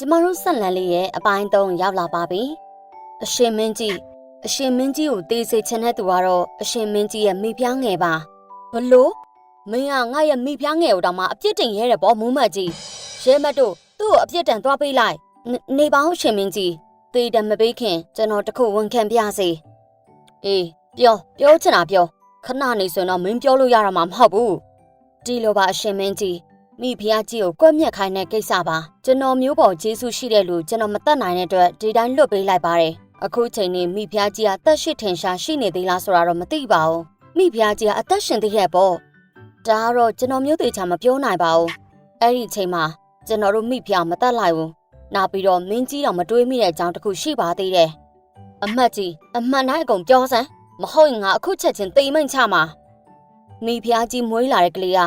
ကျမတို့ဆက်လန်လေးရဲ့အပိုင်း3ရောက်လာပါပြီအရှင်မင်းကြီးအရှင်မင်းကြီးကိုတေးစေချင်တဲ့သူကတော့အရှင်မင်းကြီးရဲ့မိဖုရားငယ်ပါဘလို့မင်းကငါရဲ့မိဖုရားငယ်ကိုတောင်မှအပြစ်တင်ရဲတယ်ပေါ့မူးမတ်ကြီးရဲမတ်တို့သူ့ကိုအပြစ်တန်သွားပေးလိုက်နေနေပါဦးရှင်မင်းကြီးတေးတယ်မပေးခင်ကျွန်တော်တခုဝန်ခံပြစေအေးပြောပြောချင်တာပြောခဏနေဆိုရင်တော့မင်းပြောလို့ရတာမှမဟုတ်ဘူးဒီလိုပါအရှင်မင်းကြီး မိဖုရားကြီးကိုကွက်မြက်ခိုင်းတဲ့ကိစ္စပါကျွန်တော်မျိုးပေါ်ဂျေစုရှိတဲ့လူကျွန်တော်မတတ်နိုင်တဲ့အတွက်ဒီတိုင်းလွတ်ပေးလိုက်ပါတယ်အခုချိန်နေမိဖုရားကြီးကအသက်ရှိထင်ရှားရှိနေသေးလားဆိုတာတော့မသိပါဘူးမိဖုရားကြီးကအသက်ရှင်သေးရဲ့ပေါ့ဒါကတော့ကျွန်တော်မျိုးသေးချာမပြောနိုင်ပါဘူးအဲ့ဒီချိန်မှာကျွန်တော်တို့မိဖုရားမတတ်လိုက်ဘူးနောက်ပြီးတော့မင်းကြီးတော့မတွေးမိတဲ့အကြောင်းတစ်ခုရှိပါသေးတယ်အမတ်ကြီးအမှန်တိုင်းအကုန်ပြောစမ်းမဟုတ်ရင်ငါအခုချက်ချင်းတိမ်မိန်ချမှာမိဖုရားကြီးမွေးလာတဲ့ကလေးက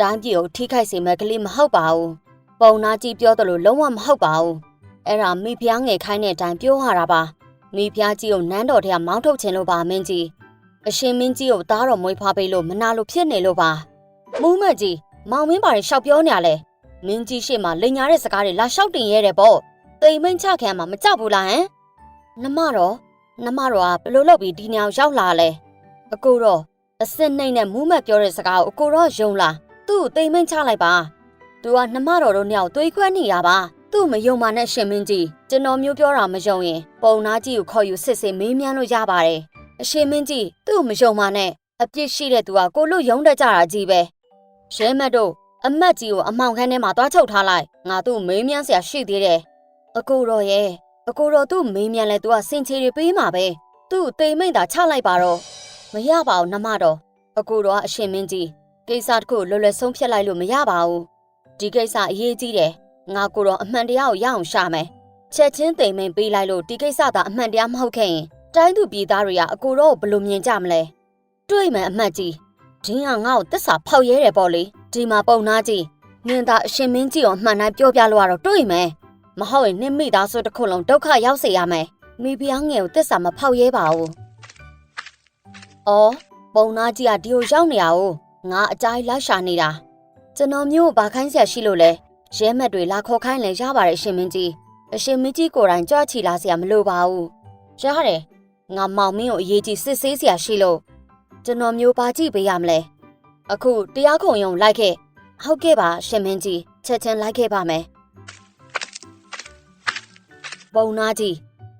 တိုင်းပြည်ကိုထိခိုက်စေမဲ့ကလေးမဟုတ်ပါဘူး။ပုံနာကြီးပြောတယ်လို့လုံးဝမဟုတ်ပါဘူး။အဲ့ဒါမိဖုရားငယ်ခိုင်းတဲ့အတိုင်းပြောရတာပါ။မိဖုရားကြီးကိုနန်းတော်ထဲကမောင်းထုတ်ခြင်းလို့ပါမင်းကြီး။အရှင်မင်းကြီးကိုသားတော်မွေးဖွားပေးလို့မနာလို့ဖြစ်နေလို့ပါ။မူးမတ်ကြီးမောင်မင်းပါရင်ရှောက်ပြောနေရလဲ။မင်းကြီးရှေ့မှာလိန်ညာတဲ့စကားတွေလာလျှောက်တင်ရဲတယ်ပေါ့။တိမ်မိန်ချခံမှာမကြောက်ဘူးလားဟမ်။နမတော်နမတော်ကဘယ်လိုလုပ်ပြီးဒီနေအောင်ရောက်လာလဲ။အကိုတော့အစစ်နှိမ့်နဲ့မူးမတ်ပြောတဲ့စကားကိုအကိုတော့ယုံလား။ သူ့ကိုတိမ်မင်းချလိုက်ပါ။ तू ကနှမတော်တို့နှစ်ယောက်သွေးခွဲနေရပါ။သူ့မယုံပါနဲ့ရှင်မင်းကြီးကျွန်တော်မျိုးပြောတာမယုံရင် ပုံနာကြီးကိုခေါ်ယူစစ်စစ်မေးမြန်းလို့ရပါတယ်။အရှင်မင်းကြီးသူ့ကိုမယုံပါနဲ့အပြစ်ရှိတဲ့သူကကိုလို့ယုံတတ်ကြတာကြီးပဲ။ရဲမတ်တို့အမတ်ကြီးကိုအမောင်ခန်းထဲမှာသွားချုပ်ထားလိုက်။ငါသူ့မေးမြန်းစရာရှိသေးတယ်။အကိုတော်ရဲ့အကိုတော်သူ့မေးမြန်းလဲ तू ကစင်ချေတွေပေးမှာပဲ။သူ့တိမ်မိန်သာချလိုက်ပါတော့။မရပါဘူးနှမတော်။အကိုတော်ကအရှင်မင်းကြီး ကိစ္စတစ်ခုလွယ်လွယ်ဆုံးဖြတ်လိုက်လို့မရပါဘူးဒီကိစ္စအရေးကြီးတယ်ငါကိုတော့အမှန်တရားကိုရအောင်ရှာမယ်ချက်ချင်းသိမ်မင်ပေးလိုက်လို့ဒီကိစ္စသာအမှန်တရားမဟုတ်ခဲ့ရင်တိုင်းသူပြည်သားတွေကအကိုတော့ဘယ်လိုမြင်ကြမလဲတွေးမယ်အမှတ်ကြီးဒင်းကငါ့ကိုတစ္ဆာဖောက်ရဲတယ်ပေါ့လေဒီမှာပုံနာကြီးနင်သာအရှင်မင်းကြီးကိုအမှန်တိုင်းပြောပြလို့ရတော့တွေးမယ်မဟုတ်ရင်နင့်မိသားစုတစ်ခုလုံးဒုက္ခရောက်စေရမယ်မိဖုရားငယ်ကိုတစ္ဆာမဖောက်ရဲပါဘူးအော်ပုံနာကြီးကဒီကိုရောက်နေရအော င်ငါအကြိုက်လိုက်ရှာနေတာကျွန်တော်မျိုးဘာခိုင်းဆရာရှိလို့လဲရဲမက်တွေလာခေါ်ခိုင်းလဲရပါတယ်အရှင်မင်းကြီးအရှင်မင်းကြီးကိုယ်တိုင်ကြွချီလာစရာမလိုပါဘူးရတယ်ငါမောင်မင်းကိုအရေးကြီးစစ်ဆေးစရာရှိလို့ကျွန်တော်မျိုးပါကြည့်ပေးရမလဲအခုတရားခုံရုံလိုက်ခဲ့ဟုတ်ကဲ့ပါအရှင်မင်းကြီးချက်ချင်းလိုက်ခဲ့ပါမယ်ပုံနာကြီး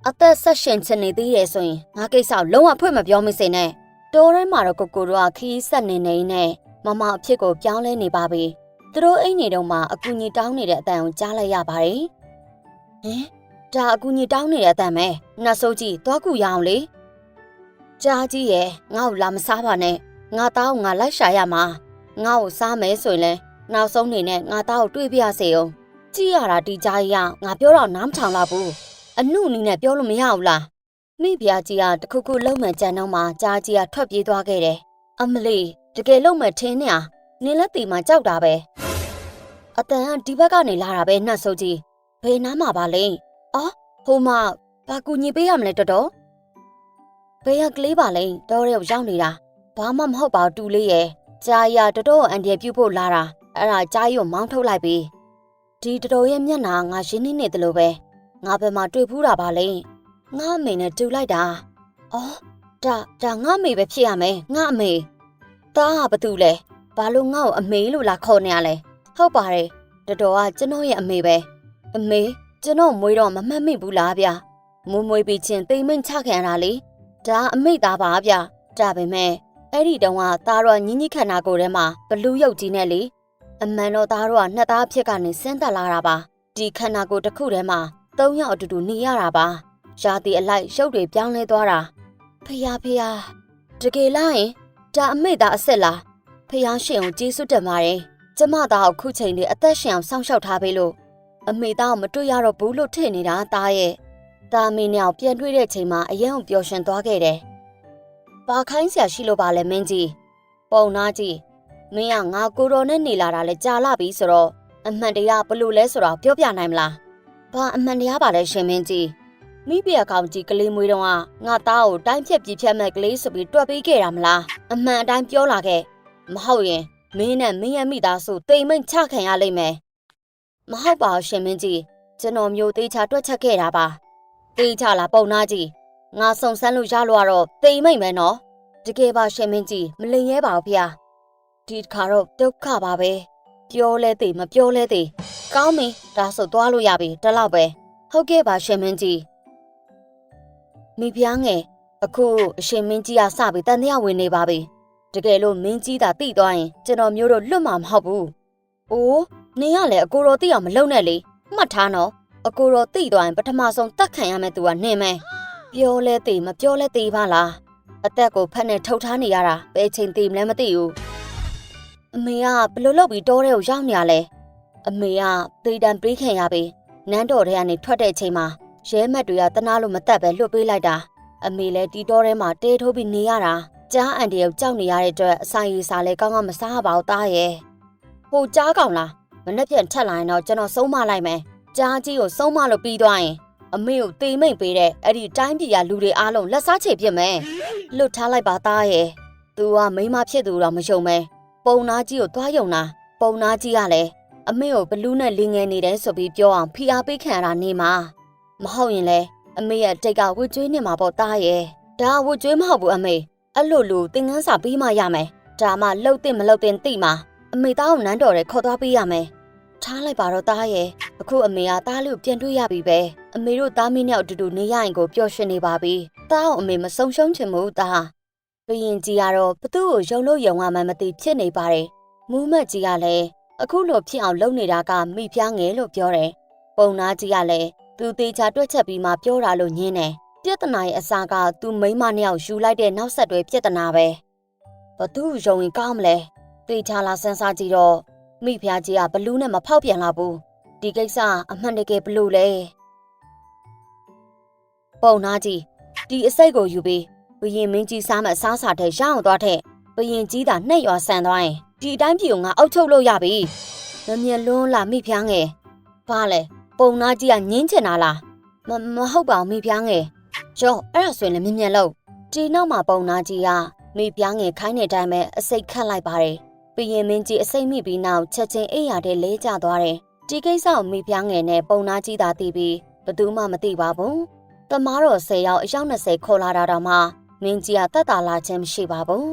အသက်ဆက်ရှင်ချင်နေသေးတယ်ဆိုရင်ငါကိစ္စကိုလုံးဝဖွင့်မပြောမစင်နဲ့ တိုးထဲမှာတော့ကိုကိုတို့ကခီးဆက်နေနေနဲ့မမအဖြစ်ကိုပြောင်းလဲနေပါပြီ။သူတို့အိမ်နေတော့မှအကူကြီးတောင်းနေတဲ့အတန်ကိုကြားလိုက်ရပါတယ်။ဟင်ဒါအကူကြီးတောင်းနေတဲ့အတန်ပဲ။နှဆိုးကြီးသွားကူရအောင်လေ။ကြားကြီးရဲ့ငါ့ကိုလာမစားပါနဲ့။ငါသားကိုငါလိုက်ရှာရမှာ။ငါ့ကိုစားမယ်ဆိုရင်လဲနောက်ဆုံးနေနဲ့ငါသားကိုတွေ့ပြရစေအောင်။ကြည့်ရတာဒီကြားကြီးကငါပြောတော့နားမထောင်လာဘူး။အနုနီနဲ့ပြောလို့မရဘူးလား။ မိဖုရားကြီးကတခုခုလုံးမှန်ကြံတော့မှကြားကြီးကထွက်ပြေးသွားခဲ့တယ်။အမလီတကယ်လုံးမှန်ထင်းနေအောင်နင်းလက်တီမှာကြောက်တာပဲ။အတန်ကဒီဘက်ကနေလာတာပဲနှက်ဆိုးကြီး။ဘယ်နားမှာပါလဲ။အော်ဟိုမှာဘာကူညီပေးရမလဲတော်တော်။ဘယ်ရကလေးပါလဲတော်ရဲရောက်နေတာ။ဘာမှမဟုတ်ပါဘူးတူလေးရဲ့။ကြားရတော်တော်အန်ဒီပြုတ်ဖို့လာတာ။အဲ့ဒါကြားရုံမောင်းထုတ်လိုက်ပြီ။ဒီတော်တော်ရဲ့မျက်နှာငါရင်းနှီးနေတယ်လို့ပဲ။ငါဘယ်မှာတွေ့ဖူးတာပါလဲ။ ငါအမေနဲ့တူလိုက်တာ။အော်ဒါဒါငါအမေပဲဖြစ်ရမယ်။ငါအမေ။တားကဘာတူလဲ။ဘာလို့ငါ့ကိုအမေလို့လာခေါ်နေရလဲ။ဟုတ်ပါတယ်။တော်တော်ကကျွန်တော်ရဲ့အမေပဲ။အမေကျွန်တော်မွေးတော့မမှတ်မိဘူးလားဗျ။မွေးမွေးပြီးချင်းတိမ်မိန်ချခံရတာလေ။ဒါအမေသားပါဗျ။ဒါပေမဲ့အဲ့ဒီတုန်းကသားတော့ညင်းကြီးခန္ဓာကိုယ်ထဲမှာဘလူးရုပ်ကြီးနဲ့လေ။အမှန်တော့သားတော့ကနှစ်သားအဖြစ်ကနေဆင်းသက်လာတာပါ။ဒီခန္ဓာကိုယ်တစ်ခုထဲမှာသုံးယောက်အတူတူနေရတာပါ။ ရာသီအလိုက်ရုပ်တွေပြောင်းလဲသွားတာဖယားဖယားတကယ်လားယင်ဒါအမေသားအစ်စ်လားဖယားရှင်ကိုကျေးဇူးတင်ပါတယ်ကျမသားကိုခုချိန်လေးအသက်ရှင်အောင်စောင့်ရှောက်ထားပေးလို့အမေသားကိုမတွေ့ရတော့ဘူးလို့ထင်နေတာသားရဲ့တာမင်းနဲ့ပြန်တွေ့တဲ့ချိန်မှာအရင်ကပျော်ရွှင်သွားခဲ့တယ်ဘာခိုင်းဆရာရှိလို့ပါလဲမင်းကြီးပုံနာကြီးမင်းကငါကိုတော်နဲ့နေလာတာလဲကြာလာပြီဆိုတော့အမှန်တရားဘလို့လဲဆိုတော့ပြောပြနိုင်မလားဘာအမှန်တရားပါလဲရှင်မင်းကြီး မိဖုရားကောင်ကြီးကလေးမွေးတော့ကငါသားကိုတိုင်းဖြက်ပြစ်ဖြတ်မဲ့ကလေးဆိုပြီးတွက်ပေးခဲ့တာမလားအမှန်အတိုင်းပြောလာခဲ့မဟုတ်ရင်မင်းနဲ့မင်းရဲ့မိသားစုတိမ်မိန်ချခံရလိမ့်မယ်မဟုတ်ပါဘူးရှင်မင်းကြီးကျွန်တော်မျိုးသေးချာတွက်ချက်ခဲ့တာပါသေးချာလားပုံနာကြီးငါစုံစမ်းလို့ရလို့ကတော့တိမ်မိတ်မယ်နော်တကယ်ပါရှင်မင်းကြီးမလိမ်ရဲပါဘူးဖေဒီတစ်ခါတော့ဒုက္ခပါပဲပြောလဲသေးမပြောလဲသေးကောင်းပြီဒါဆိုသွားလို့ရပြီတလောက်ပဲဟုတ်ကဲ့ပါရှင်မင်းကြီး မိဖုရားငယ်အခုအရှင်မင်းကြီးကစပြီးတန်တရားဝင်နေပါပြီတကယ်လို့မင်းကြီးသာတိသွားရင်ကျွန်တော်မျိုးတို့လွတ်မှာမဟုတ်ဘူးအိုးနင်ကလည်းအကိုတော်တိအောင်မလုံနဲ့လေမှတ်ထားနော်အကိုတော်တိသွားရင်ပထမဆုံးတတ်ခံရမယ့်သူကနင်မယ်ပြောလဲသေးမပြောလဲသေးပါလားအသက်ကိုဖက်နဲ့ထုတ်ထားနေရတာဘယ်ချိန်သေးမလဲမသိဘူးအမေကဘယ်လိုလုပ်ပြီးတောထဲကိုရောက်နေရလဲအမေကသေတံပေးခံရပြီနန်းတော်ထဲကနေထွက်တဲ့အချိန်မှာ ရဲမက်တွေကတနာလို့မတက်ပဲလွတ်ပေးလိုက်တာအမေလည်းတီတောထဲမှာတဲထိုးပြီးနေရတာကြားအန်တယောက်ကြောက်နေရတဲ့အတွက်အဆိုင်ရီစာလည်းကောင်းကောင်းမစားပါဘူးသားရဲ့ဟိုကြားကောင်လားမနေ့ပြန်ထက်လာရင်တော့ကျွန်တော်ဆုံးမလိုက်မယ်ကြားကြီးကိုဆုံးမလို့ပြီးသွားရင်အမေကိုတေမိတ်ပေးတဲ့အဲ့ဒီတိုင်းပြည်ကလူတွေအားလုံးလက်စားချေပြစ်မယ်လွတ်ထားလိုက်ပါသားရဲ့သူကမိန်းမဖြစ်သူတော့မယုံမဲပုံနာကြီးကိုသွားယုံတာပုံနာကြီးကလည်းအမေကိုဘလူးနဲ့လင်းငယ်နေတယ်ဆိုပြီးပြောအောင်ဖိအားပေးခံရတာနေမှာ မဟုတ်ရင်လေအမေရဲ့တိတ်ကဝတ်ကျွေးနေမှာပေါ့သားရဲ့ဒါဝတ်ကျွေးမဟုတ်ဘူးအမေအဲ့လိုလိုသင်ငန်းစာပြီးမှရမယ်ဒါမှလှုပ်တင်မလှုပ်တင်သိမှာအမေသားကိုနန်းတော်ရဲခေါ်သွားပေးရမယ်ထားလိုက်ပါတော့သားရဲ့အခုအမေကသားလေးကိုပြန်တွေ့ရပြီပဲအမေတို့သားမင်းနဲ့အတူတူနေရရင်ကိုပျော်ရွှင်နေပါပြီသားကိုအမေမဆုံးရှုံးချင်ဘူးသားဘရင်ကြီးကတော့ဘသူ့ကိုယုံလို့ယုံရမှန်းမသိဖြစ်နေပါတယ်မူးမတ်ကြီးကလည်းအခုလိုဖြစ်အောင်လုပ်နေတာကမိဖျားငယ်လို့ပြောတယ်ပုံနာကြီးကလည်း သူသေးချာတွက်ချက်ပြီးမှပြောတာလို့ညင်းတယ်ပြဿနာရဲ့အစားကသူမိန်းမနှစ်ယောက်ယူလိုက်တဲ့နောက်ဆက်တွဲပြဿနာပဲဘသူ့ယုံရင်ကောင်းမလဲသေချာလာစမ်းစားကြည့်တော့မိဖုရားကြီးကဘလူးနဲ့မဖောက်ပြန်လာဘူးဒီကိစ္စအမှန်တကယ်ဘလို့လဲပုံနာကြီးဒီအစိတ်ကိုယူပြီးဘရင်မင်းကြီးစားမဲ့စားစာတဲ့ရအောင်သွားတဲ့ဘရင်ကြီးသာနှက်ရွာဆန်သွားရင်ဒီအတိုင်းပြည်ကိုငါအုပ်ချုပ်လို့ရပြီမမြင်လွန်းလာမိဖုရားငယ်ဘာလဲ ပုံနာကြီးကညင်းချင်တာလားမမဟုတ်ပါဘူးမိဖုရားငယ်ကျော်အဲ့ဒါဆိုရင်လည်းမြင်မြင်လို့ဒီနောက်မှာပုံနာကြီးကမိဖုရားငယ်ခိုင်းတဲ့အတိုင်းပဲအစိတ်ခတ်လိုက်ပါတယ်ဘရင်မင်းကြီးအစိတ်မိပြီးနောက်ချက်ချင်းအိမ်ရတဲ့လဲကျသွားတယ်ဒီကိစ္စကိုမိဖုရားငယ်နဲ့ပုံနာကြီးသာသိပြီးဘသူမှမသိပါဘူးတမားတော်10ယောက်အယောက်20ခေါ်လာတာတော့မှမင်းကြီးကတတ်တာလာခြင်းမရှိပါဘူး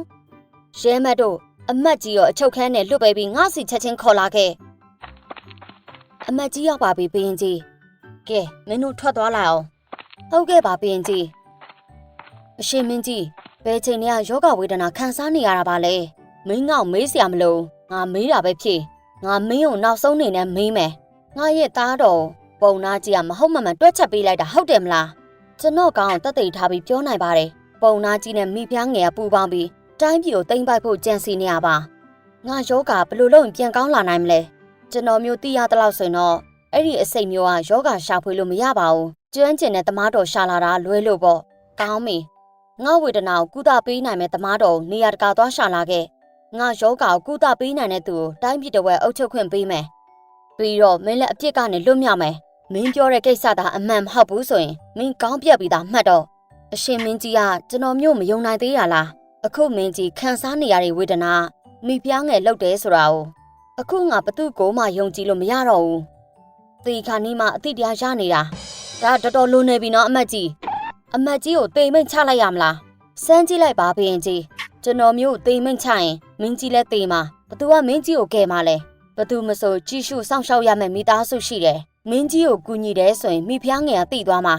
ရဲမတ်တို့အမတ်ကြီးရောအချုပ်ခန်းနဲ့လွတ်ပေးပြီးငါစီချက်ချင်းခေါ်လာခဲ့ အမတ်ကြီးရောက်ပါပြီဘရင်ကြီးကဲမင်းတို့ထွက်သွားလိုက်အောင်ဟုတ်ကဲ့ပါဘရင်ကြီးအရှင်မင်းကြီးဘယ်ချိန်တည်းကယောဂဝေဒနာခံစားနေရတာပါလဲမင်းငေါ့မေးစရာမလိုငါမေးတာပဲဖြစ်ငါမင်းကိုနောက်ဆုံးနေနဲ့မေးမယ်ငါရဲ့သားတော်ပုံနာကြီးကမဟုတ်မမှန်တွက်ချက်ပေးလိုက်တာဟုတ်တယ်မလားကျွန်တော်ကောင်းတက်သိထားပြီးပြောနိုင်ပါတယ်ပုံနာကြီးနဲ့မိဖုရားငယ်ကပူပေါင်းပြီးတိုင်းပြည်ကိုတိမ့်ပိုက်ဖို့ကြံစီနေရပါငါယောဂဘယ်လိုလုပ်ရင်ပြန်ကောင်းလာနိုင်မလဲ ကျွန်တော်မျိုးသိရတဲ့လောက်ဆိုရင်တော့အဲ့ဒီအစိတ်မျိုးကယောဂရှာဖွေလို့မရပါဘူးကျွမ်းကျင်တဲ့တမားတော်ရှာလာတာလွဲလို့ပေါ့ကောင်းပြီငါဝေဒနာကိုကုသပေးနိုင်မဲ့တမားတော်နေရာတကာသွားရှာလာခဲ့ငါယောဂကိုကုသပေးနိုင်တဲ့သူကိုတိုင်းပြည်တော်ဝဲအုပ်ချုပ်ခွင့်ပေးမယ်ပြီးတော့မင်းလည်းအပြစ်ကနေလွတ်မြောက်မယ်မင်းပြောတဲ့ကိစ္စသာအမှန်မဟုတ်ဘူးဆိုရင်မင်းကောင်းပြက်ပြီးသားမှတ်တော့အရှင်မင်းကြီးကကျွန်တော်မျိုးမယုံနိုင်သေးရလားအခုမင်းကြီးခံစားနေရတဲ့ဝေဒနာမိဖုရားငယ်လောက်တယ်ဆိုတာကို အခုငါဘသူ့ကိုမှယုံကြည်လို့မရတော့ဘူးသေခါနီးမှအတိတရားရနေတာဒါတော်တော်လွန်နေပြီနော်အမတ်ကြီးအမတ်ကြီးကိုတိမ်မိတ်ချလိုက်ရမလားစမ်းကြည့်လိုက်ပါဘရင်ကြီးကျွန်တော်မျိုးတိမ်မိတ်ချရင်မင်းကြီးလည်းတေးမှာဘသူကမင်းကြီးကိုကဲမှာလဲဘသူမဆိုကြည့်ရှုစောင့်ရှောက်ရမယ့်မိသားစုရှိတယ်မင်းကြီးကိုကူညီတယ်ဆိုရင်မိဖုရားငယ်ကတိသွားမှာ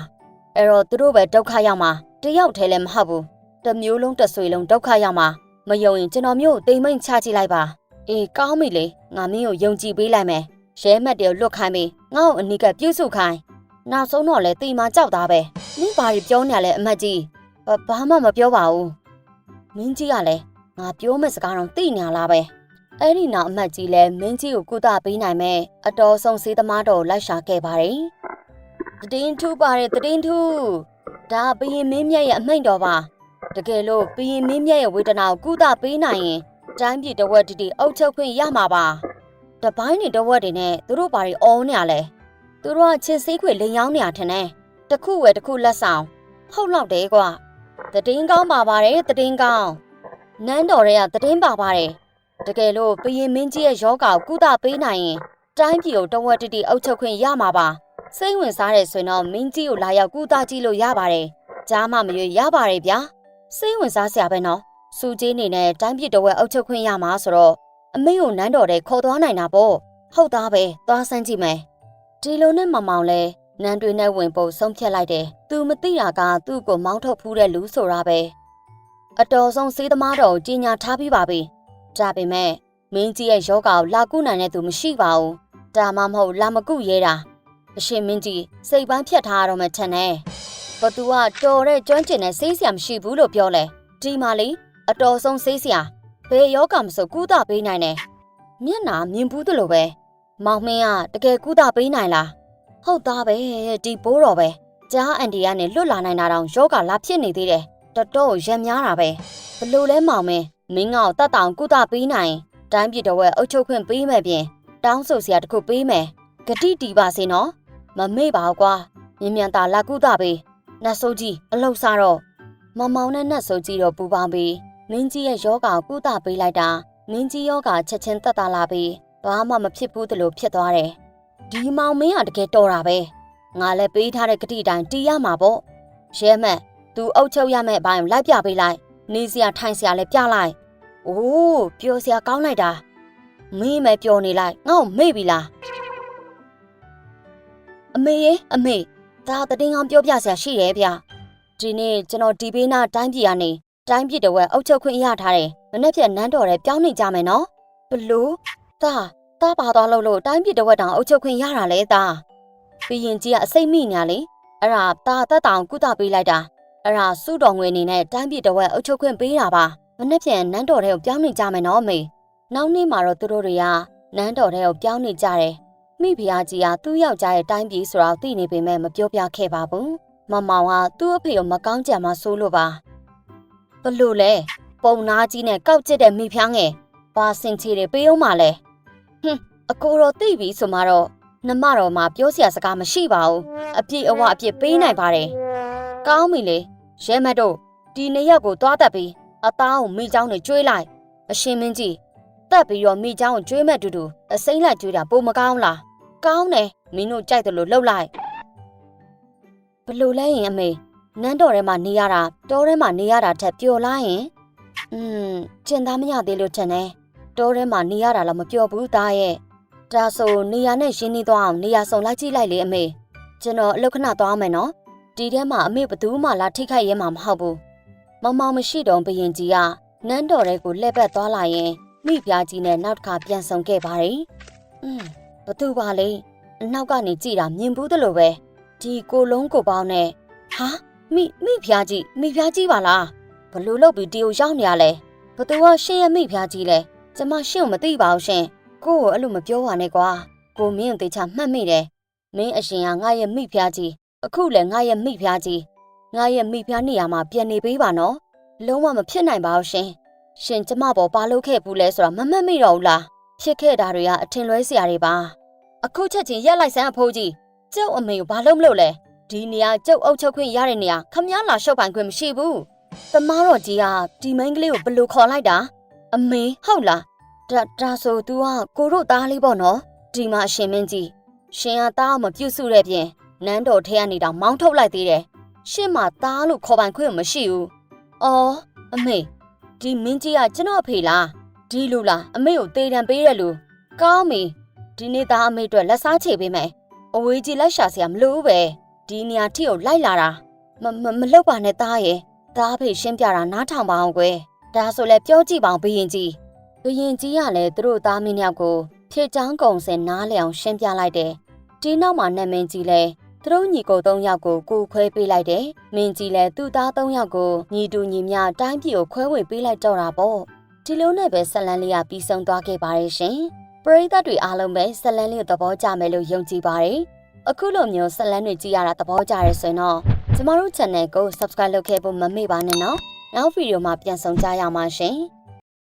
အဲ့တော့သူတို့ပဲဒုက္ခရောက်မှာတယောက်တည်းလည်းမဟုတ်ဘူးတစ်မျိုးလုံးတစ်ဆွေလုံးဒုက္ခရောက်မှာမယုံရင်ကျွန်တော်မျိုးတိမ်မိတ်ချကြည့်လိုက်ပါ အေးကောင်းပြီလေငါမင်းကိုယုံကြည်ပေးလိုက်မယ်ရဲမှတ်တယ်လွတ်ခိုင်းပြီးငါ့ကိုအနိကပြုစုခိုင်းနောက်ဆုံးတော့လေတီမာကြောက်သားပဲနင်းဘာတွေပြောနေရလဲအမတ်ကြီးဘာမှမပြောပါဘူးမင်းကြီးကလည်းငါပြောမယ့်စကားတော့သိနေလားပဲအဲ့ဒီနောက်အမတ်ကြီးလည်းမင်းကြီးကိုကုသပေးနိုင်မဲ့အတော်ဆုံးစေးသမားတော်လိုက်ရှာခဲ့ပါတယ်တည်င်းထူပါတယ်တည်င်းထူဒါဘရင်မင်းမြတ်ရဲ့အမိန့်တော်ပါတကယ်လို့ဘရင်မင်းမြတ်ရဲ့ဝေဒနာကိုကုသပေးနိုင်ရင် တိုင်းပြည်တဝက်တီတီအုပ်ချုပ်ခွင့်ရမှာပါတပိုင်းနေတဝက်တွေနဲ့သူတို့ဘာတွေအော်နေရလဲသူတို့ကချစ်စည်းခွေလိန်ရောင်းနေရထင်တယ်တခုဝယ်တခုလက်ဆောင်ဟုတ်လောက်တယ်ကွာတည်င်းကောင်းပါပါတယ်တည်င်းကောင်းနန်းတော်တွေကတည်င်းပါပါတယ်တကယ်လို့ဘရင်မင်းကြီးရဲ့ယောဂါကိုကုသပေးနိုင်ရင်တိုင်းပြည်ကိုတဝက်တီတီအုပ်ချုပ်ခွင့်ရမှာပါစိတ်ဝင်စားတယ်ဆိုရင်တော့မင်းကြီးကိုလာရောက်ကူတာကြည့်လို့ရပါတယ်ကြားမှမရွေရပါတယ်ဗျာစိတ်ဝင်စားစရာပဲနော် စူကြီးနေနဲ့တိုင်းပြည်တော်ဝဲအုပ်ချုပ်ခွင့်ရမှာဆိုတော့အမေကိုနန်းတော်တဲ့ခေါ်သွားနိုင်တာပေါ့ဟုတ်သားပဲသွားစမ်းကြည့်မယ်ဒီလိုနဲ့မမောင်လဲနန်းတွေနဲ့ဝင်ပုံဆုံးဖြတ်လိုက်တယ်သူမသိတာကသူ့ကိုမောင်းထုတ်ဖူးတဲ့လူဆိုတာပဲအတော်ဆုံးစေးသမားတော်ကိုကြီးညာထားပြီးပါပြီဒါပေမဲ့မင်းကြီးရဲ့ယောဂကိုလာကုနိုင်တဲ့သူမရှိပါဘူးဒါမှမဟုတ်လာမကုရဲတာအရှင်မင်းကြီးစိတ်ပန်းဖြတ်ထားရတော့မှထင်တယ်ဘသူကတော်တဲ့ကျွမ်းကျင်တဲ့စေးစရာမရှိဘူးလို့ပြောလဲဒီမှာလေ အတော်ဆုံးဆေးဆရာဘယ်ယောဂမဆိုကုသပေးနိုင်တယ်မျက်နာမြင်ဘူးသလိုပဲမောင်မင်းကတကယ်ကုသပေးနိုင်လားဟုတ်သားပဲဒီဘိုးတော်ပဲကြားအန်တီကနေလွတ်လာနိုင်တာတောင်ယောဂလာဖြစ်နေသေးတယ်တော်တော်ရံများတာပဲဘလို့လဲမောင်မင်းမင်းကောတတ်တောင်ကုသပေးနိုင်တိုင်းပြည်တော်ရဲ့အုပ်ချုပ်ခွင့်ပေးမယ်ပြင်တောင်းဆိုစရာတခုပေးမယ်ဂတိတီပါစေနော်မမေ့ပါကွာမြင်မြန်သာလာကုသပေးနတ်ဆိုးကြီးအလောက်စားတော့မမောင်နဲ့နတ်ဆိုးကြီးတော့ပူပေါင်းပြီး မင်းကြီးရဲ့ယောဂကိုကုသပေးလိုက်တာမင်းကြီးယောဂချက်ချင်းတက်တာလာပြီးဘာမှမဖြစ်ဘူးတလို့ဖြစ်သွားတယ်ဒီမောင်မင်းကတကယ်တော်တာပဲငါလည်းပေးထားတဲ့ဂတိတိုင်းတီးရမှာပေါ့ရဲမက်သူအုပ်ချုပ်ရမယ့်အပိုင်းကိုလိုက်ပြပေးလိုက်နေစရာထိုင်စရာလည်းပြလိုက်အိုးပျော်စရာကောင်းလိုက်တာမင်းမဲပျော်နေလိုက်ငါ့ကိုမေ့ပြီလားအမေရေအမေဒါတည်ငောင်းပြောပြစရာရှိရဲ့ဗျဒီနေ့ကျွန်တော်ဒီဘေးနာတိုင်းပြည်ကနေ တိုင်းပြည်တော်ဝဲအုပ်ချုပ်ခွင့်ရထားတယ်မနေ့ဖြန်နန်းတော်ရဲပြောင်းနေကြမယ်နော်ဘလို့ဒါတာပါသွားလို့လို့တိုင်းပြည်တော်ဝဲတောင်အုပ်ချုပ်ခွင့်ရတာလေဒါပြီးရင်ကြီးကအစိတ်မိညာလေအဲ့ဒါတာတက်တောင်ကုသပေးလိုက်တာအဲ့ဒါစုတော်ငွေအနေနဲ့တိုင်းပြည်တော်ဝဲအုပ်ချုပ်ခွင့်ပေးတာပါမနေ့ဖြန်နန်းတော်ထဲကိုပြောင်းနေကြမယ်နော်အမေနောက်နေ့မှာတော့သူတို့တွေကနန်းတော်ထဲကိုပြောင်းနေကြတယ်မိဖုရားကြီးကသူ့ယောက်ျားရဲ့တိုင်းပြည်ဆိုတော့သိနေပေမဲ့မပြောပြခဲ့ပါဘူးမမောင်ကသူ့အဖေကိုမကောင်းကြံမှဆိုးလို့ပါ ဘလို့လဲပုံနာကြီးနဲ့ကောက်ကျစ်တဲ့မိဖျားငယ်ဘာစင်ချေတွေပေးအောင်မလဲဟွန်းအကိုတော်သိပြီဆိုမှတော့နမတော်မှာပြောစရာစကားမရှိပါဘူးအပြည့်အဝအပြည့်ပေးနိုင်ပါတယ်ကောင်းပြီလေရဲမတ်တို့ဒီနေရက်ကိုသွားတက်ပြီးအသားကိုမိချောင်းနဲ့ကျွေးလိုက်အရှင်မင်းကြီးတက်ပြီးတော့မိချောင်းကိုကျွေးမဲ့တူတူအစိမ့်လိုက်ကျွေးတာပိုမကောင်းလားကောင်းတယ်မင်းတို့ကြိုက်တယ်လို့လှုပ်လိုက်ဘလို့လဲရင်အမေ နန်းတော်ထဲမှာနေရတာတောထဲမှာနေရတာထက်ပျော်လားရင်อืมကျင်သားမရသေးလို့ထင်တယ်တောထဲမှာနေရတာလည်းမပျော်ဘူးသားရဲ့ဒါဆိုနေရနဲ့ရင်းနှီးသွားအောင်နေရဆုံလိုက်ကြည့်လိုက်လေအမေကျွန်တော်အလုခဏသွားမယ်နော်ဒီထဲမှာအမေဘသူမှလာထိခိုက်ရဲမှာမဟုတ်ဘူးမမောင်မရှိတော့ဘရင်ကြီးကနန်းတော်ထဲကိုလှည့်ပတ်သွားလာရင်မိဖုရားကြီးနဲ့နောက်တစ်ခါပြန်ဆုံခဲ့ပါတယ်อืมဘသူပါလဲအနောက်ကနေကြည်တာမြင်ဘူးတလို့ပဲဒီကိုလုံးကိုပေါင်းနဲ့ဟာ မိမိဖုရားကြီးမိဖုရားကြီးပါလားဘလို့လုပ်ပြီးတီကိုရောက်နေရလဲဘသူကရှင်းရမိဖုရားကြီးလဲကျမရှင်းကိုမသိပါဘူးရှင်ကိုကိုအဲ့လိုမပြောပါနဲ့ကွာကိုမင်းကိုတေချာမှတ်မိတယ်မင်းအရှင်ကငါရဲ့မိဖုရားကြီးအခုလည်းငါရဲ့မိဖုရားကြီးငါရဲ့မိဖုရားနေရာမှာပြန်နေပေးပါနော်လုံးဝမဖြစ်နိုင်ပါဘူးရှင်ရှင်ကျမပေါ်ပါလို့ခဲ့ဘူးလဲဆိုတာမမှတ်မိတော့ဘူးလားဖြစ်ခဲ့တာတွေကအထင်လွဲစရာတွေပါအခုချက်ချင်းရက်လိုက်စမ်းအဖိုးကြီးကျုပ်အမေကိုဘာလို့မလုပ်လဲ ဒီနေရာကျုပ်အုပ်ချုပ်ခွင့်ရတဲ့နေရာခမည်းလာရှုပ်ပိုင်ခွင့်မရှိဘူးတမားတော်ကြီးကဒီမိန်းကလေးကိုဘယ်လိုခေါ်လိုက်တာအမေဟုတ်လားဒါဒါဆို तू ကကိုတို့သားလေးပေါ့နော်ဒီမှာအရှင်မင်းကြီးရှင်ကသားမပြုတ်စုတဲ့ပြင်နန်းတော်ထဲကနေတော့မောင်းထုတ်လိုက်သေးတယ်ရှင်မသားလို့ခေါ်ပိုင်ခွင့်မရှိဘူးအော်အမေဒီမင်းကြီးကကျွန်တော်အဖေလားဒီလူလားအမေကိုတေးတံပေးတဲ့လူကောင်းပြီဒီနေ့သားအမေအတွက်လက်စားချေပေးမယ်အဝေးကြီးလိုက်ရှာစရာမလိုဘူးပဲ ဒီနေရာထိကိုလိုက်လာတာမမမလောက်ပါနဲ့သားရဲ့သားအဖေရှင်းပြတာနားထောင်ပါအောင်ကွယ်ဒါဆိုလဲပြောကြည့်ပါအောင်ဘရင်ကြီးဘရင်ကြီးကလည်းသူတို့သားမင်းယောက်ကိုဖြည့်ချောင်းကုံစင်နားလည်အောင်ရှင်းပြလိုက်တယ်ဒီနောက်မှာနတ်မင်းကြီးလည်းသူတို့ညီကို၃ယောက်ကိုကိုခွဲပေးလိုက်တယ်။မင်းကြီးလည်းသူ့သား၃ယောက်ကိုညီတူညီမျှတိုင်းပြည်ကိုခွဲဝေပေးလိုက်တော့တာပေါ့။ဒီလိုနဲ့ပဲဆက်လန်းလေးကပြီးဆုံးသွားခဲ့ပါတယ်ရှင်။ပရိသတ်တွေအားလုံးပဲဆက်လန်းလေးကိုသဘောကျမယ်လို့ယုံကြည်ပါတယ်။ အခုလိုမျိုးဆက်လန်းတွေကြည့်ရတာသဘောကျရဲဆိုရင်တော့ကျမတို့ channel ကို subscribe လုပ်ခဲ့ဖို့မမေ့ပါနဲ့နော်။နောက်ဗီဒီယိုမှာပြန်ဆောင်ကြရမှာရှင်။